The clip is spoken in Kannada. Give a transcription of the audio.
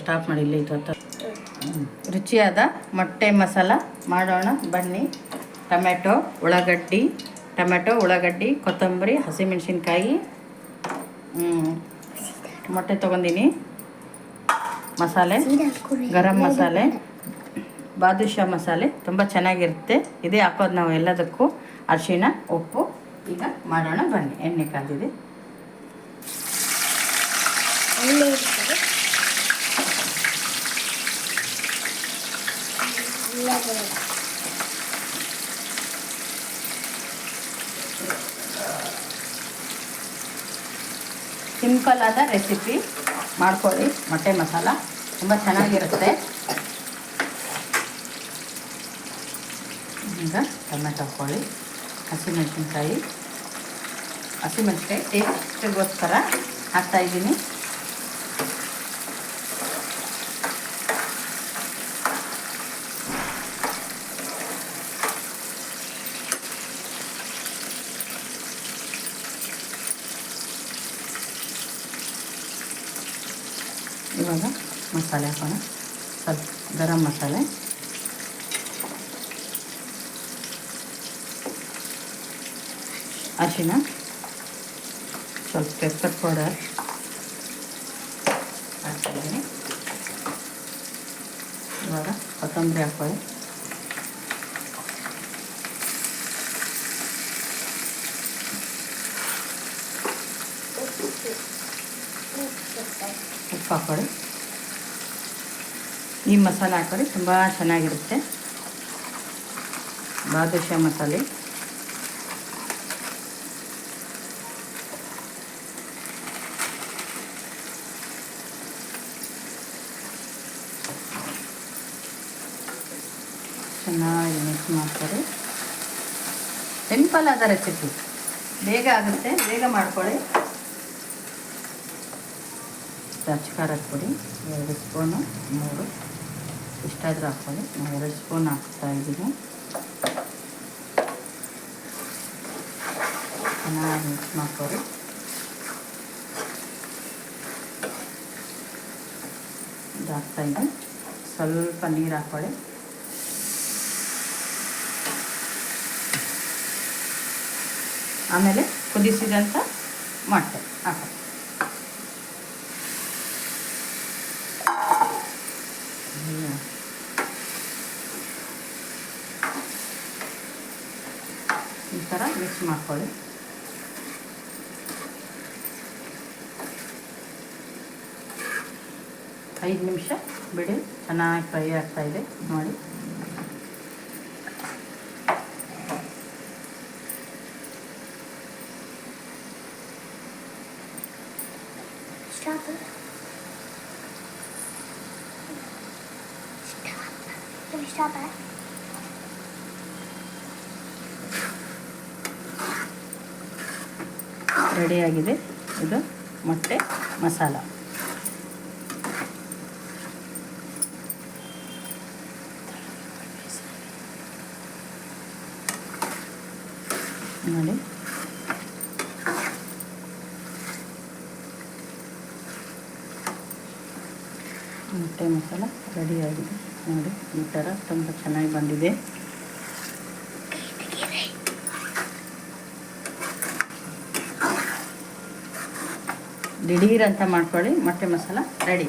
ಸ್ಟಾಪ್ ಮಾಡಿ, ಇಲ್ಲಿ ಇತ್ತು ರುಚಿಯಾದ ಮೊಟ್ಟೆ ಮಸಾಲ ಮಾಡೋಣ, ಬನ್ನಿ. ಟೊಮೆಟೊ ಉಳ್ಳಾಗಡ್ಡಿ ಟೊಮೆಟೊ ಉಳ್ಳಾಗಡ್ಡಿ, ಕೊತ್ತಂಬರಿ, ಹಸಿಮೆಣಸಿನ್ಕಾಯಿ. ಮೊಟ್ಟೆ ತೊಗೊಂಡಿನಿ. ಮಸಾಲೆ, ಗರಂ ಮಸಾಲೆ, ಬಾದುಷಾ ಮಸಾಲೆ ತುಂಬ ಚೆನ್ನಾಗಿರುತ್ತೆ. ಇದೇ ಹಾಕೋದು ನಾವು ಎಲ್ಲದಕ್ಕೂ. ಅರಿಶಿಣ, ಉಪ್ಪು. ಈಗ ಮಾಡೋಣ, ಬನ್ನಿ. ಎಣ್ಣೆ ಕಾದಿದೆ ಸಿಂಪಲ್ ಆದ ರೆಸಿಪಿ ಮಾಡ್ಕೊಳ್ಳಿ. ಮೊಟ್ಟೆ ಮಸಾಲ ತುಂಬ ಚೆನ್ನಾಗಿರುತ್ತೆ. ಈಗ ಟೊಮೆಟೊ ಹಾಕ್ಕೊಳ್ಳಿ ಹಸಿಮೆಣಸಿನ್ಕಾಯಿ. ಹಸಿಮೆಣಸಿನ್ಕಾಯಿ ಟೇಸ್ಟಿಗೋಸ್ಕರ ಹಾಕ್ತಾಯಿದ್ದೀನಿ ಇವಾಗ ಮಸಾಲೆ ಹಾಕೋಣ. ಸ್ವಲ್ಪ ಗರಂ ಮಸಾಲೆ. ಅರಿಶಿನ ಸ್ವಲ್ಪ ಪೆಪ್ಪರ್ ಪೌಡರ್ ಹಾಕ್ತಿದ್ದೀನಿ ಇವಾಗ ಕೊತ್ತಂಬರಿ ಹಾಕೊಳ್ಳಿ. ಉಪ್ಪು ಹಾಕೊಳ್ಳಿ ಈ ಮಸಾಲೆ ಹಾಕೊಳ್ಳಿ ತುಂಬ ಚೆನ್ನಾಗಿರುತ್ತೆ. ಬಾದುಷಾ ಮಸಾಲೆ. ಚೆನ್ನಾಗಿ ಮಿಕ್ಸ್ ಮಾಡ್ಕೊಳ್ಳಿ. ಸಿಂಪಲ್ ಆದ ರೆಸಿಪಿ ಬೇಗ ಆಗುತ್ತೆ, ಬೇಗ ಮಾಡ್ಕೊಳ್ಳಿ. ಅಚ್ಚ ಖಾರದ ಪುಡಿ ಎರಡು ಸ್ಪೂನು ಮೂರು. ಇಷ್ಟಾದರೂ ಹಾಕ್ಕೊಳ್ಳಿ. ನಾನು ಎರಡು ಸ್ಪೂನ್ ಹಾಕ್ತಾ ಇದ್ದೀನಿ ಚೆನ್ನಾಗಿ ಮಿಕ್ಸ್ ಮಾಡ್ಕೊಳ್ಳಿ. ಇದು ಹಾಕ್ತಾ ಇದೆ. ಸ್ವಲ್ಪ ನೀರು ಹಾಕ್ಕೊಳ್ಳಿ. ಆಮೇಲೆ ಕುದಿಸಿದಂಥ ಮೊಟ್ಟೆ ಹಾಕೊಳ್ಳಿ ಈ ಥರ ಮಿಕ್ಸ್ ಮಾಡ್ಕೊಳ್ಳಿ ಐದು ನಿಮಿಷ ಬಿಡಿ ಚೆನ್ನಾಗಿ ಫ್ರೈ ಆಗ್ತಾ ಇದೆ ನೋಡಿ Stop it. Stop. Can stop? ರೆಡಿಯಾಗಿದೆ. ಇದು ಮೊಟ್ಟೆ ಮಸಾಲ. ನೋಡಿ. ಮೊಟ್ಟೆ ಮಸಾಲ ರೆಡಿಯಾಗಿದೆ. ನೋಡಿ ಈ ಥರ ತುಂಬ ಚೆನ್ನಾಗಿ ಬಂದಿದೆ. ದಿಢೀರ್ ಅಂತ ಮಾಡ್ಕೊಳ್ಳಿ ಮೊಟ್ಟೆ ಮಸಾಲ ರೆಡಿ